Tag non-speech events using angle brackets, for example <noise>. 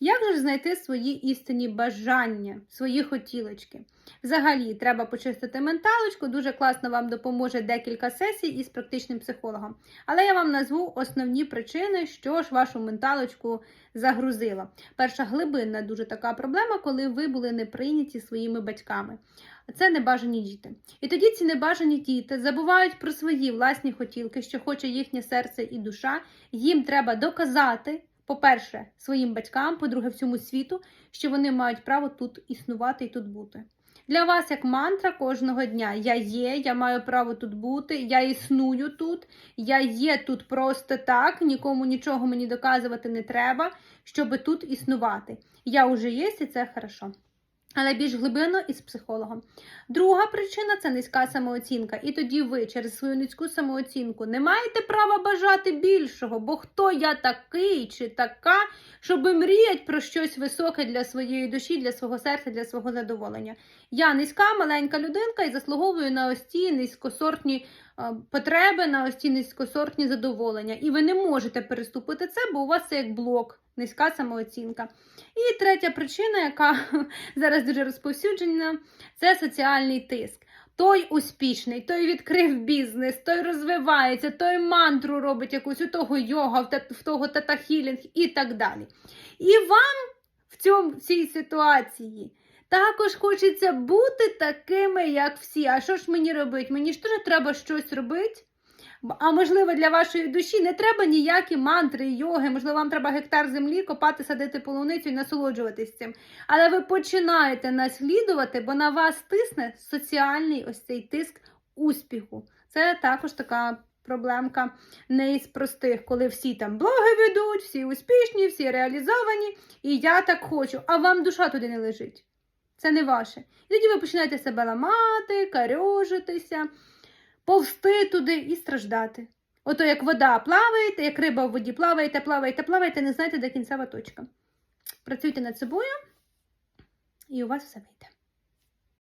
Як же знайти свої істинні бажання, свої хотілочки? Взагалі, треба почистити менталочку. Дуже класно вам допоможе декілька сесій із практичним психологом. Але я вам назву основні причини, що ж вашу менталочку загрузило. Перша глибинна дуже така проблема, коли ви були не прийняті своїми батьками. Це небажані діти. І тоді ці небажані діти забувають про свої власні хотілки, що хоче їхнє серце і душа. Їм треба доказати. По-перше, своїм батькам, по-друге, всьому світу, що вони мають право тут існувати і тут бути. Для вас як мантра кожного дня я є, я маю право тут бути, я існую тут, я є тут просто так, нікому нічого мені доказувати не треба, щоб тут існувати. Я вже є, і це хорошо. Але більш глибинно із психологом. Друга причина це низька самооцінка. І тоді ви через свою низьку самооцінку не маєте права бажати більшого, бо хто я такий чи така, щоб мріяти про щось високе для своєї душі, для свого серця, для свого задоволення. Я низька, маленька людинка і заслуговую на ось ці низькосортні е, потреби, на ось ці низькосортні задоволення. І ви не можете переступити це, бо у вас це як блок, низька самооцінка. І третя причина, яка <laughs> зараз дуже розповсюджена, це соціальний тиск. Той успішний, той відкрив бізнес, той розвивається, той мантру робить якусь, у того йога, в того тета-хілінг і так далі. І вам в цьому, в цій ситуації також хочеться бути такими, як всі. А що ж мені робити? Мені ж теж треба щось робити. А можливо, для вашої душі не треба ніякі мантри, йоги, можливо, вам треба гектар землі, копати, садити полуницю і насолоджуватись цим. Але ви починаєте наслідувати, бо на вас тисне соціальний ось цей тиск успіху. Це також така проблемка не із простих, коли всі там блоги ведуть, всі успішні, всі реалізовані, і я так хочу, а вам душа туди не лежить. Це не ваше. І тоді ви починаєте себе ламати, карьожитися, повсти туди і страждати. Ото як вода плаваєте, як риба в воді плаваєте, плаваєте, плаваєте, не знаєте, де кінцева точка. Працюйте над собою, і у вас все вийде.